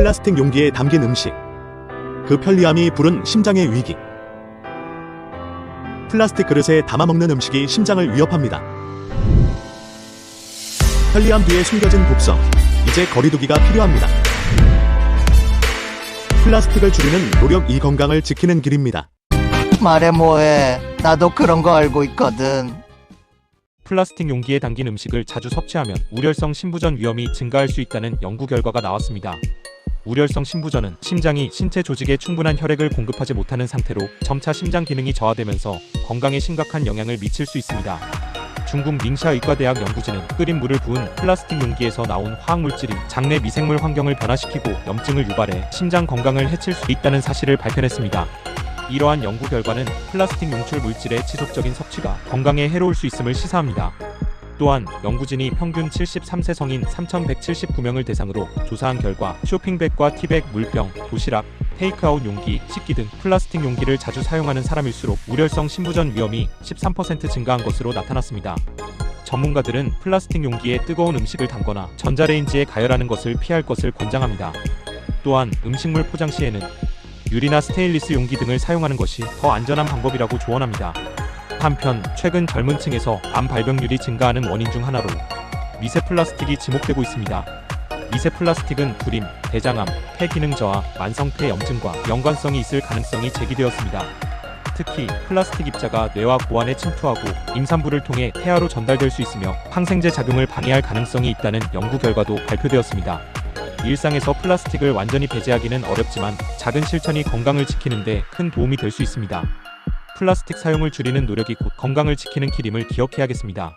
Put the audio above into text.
플라스틱 용기에 담긴 음식. 그 편리함이 부른 심장의 위기. 플라스틱 그릇에 담아 먹는 음식이 심장을 위협합니다. 편리함 뒤에 숨겨진 독성. 이제 거리두기가 필요합니다. 플라스틱을 줄이는 노력 이 건강을 지키는 길입니다. 말해 뭐해. 나도 그런 거 알고 있거든. 플라스틱 용기에 담긴 음식을 자주 섭취하면 우렬성 심부전 위험이 증가할 수 있다는 연구 결과가 나왔습니다. 우렬성 심부전은 심장이 신체 조직에 충분한 혈액을 공급하지 못하는 상태로 점차 심장 기능이 저하되면서 건강에 심각한 영향을 미칠 수 있습니다. 중국 닝샤 의과대학 연구진은 끓인 물을 부은 플라스틱 용기에서 나온 화학물질이 장내 미생물 환경을 변화시키고 염증을 유발해 심장 건강을 해칠 수 있다는 사실을 발표했습니다. 이러한 연구 결과는 플라스틱 용출 물질의 지속적인 섭취가 건강에 해로울 수 있음을 시사합니다. 또한 연구진이 평균 73세 성인 3,179명을 대상으로 조사한 결과 쇼핑백과 티백, 물병, 도시락, 테이크아웃 용기, 식기 등 플라스틱 용기를 자주 사용하는 사람일수록 우렬성 심부전 위험이 13% 증가한 것으로 나타났습니다. 전문가들은 플라스틱 용기에 뜨거운 음식을 담거나 전자레인지에 가열하는 것을 피할 것을 권장합니다. 또한 음식물 포장 시에는 유리나 스테인리스 용기 등을 사용하는 것이 더 안전한 방법이라고 조언합니다. 한편 최근 젊은 층에서 암 발병률이 증가하는 원인 중 하나로 미세 플라스틱이 지목되고 있습니다. 미세 플라스틱은 불임, 대장암, 폐 기능 저하, 만성 폐 염증과 연관성이 있을 가능성이 제기되었습니다. 특히 플라스틱 입자가 뇌와 고환에 침투하고 임산부를 통해 폐하로 전달될 수 있으며 항생제 작용을 방해할 가능성이 있다는 연구 결과도 발표되었습니다. 일상에서 플라스틱을 완전히 배제하기는 어렵지만 작은 실천이 건강을 지키는데 큰 도움이 될 수 있습니다. 플라스틱 사용을 줄이는 노력이 곧 건강을 지키는 길임을 기억해야겠습니다.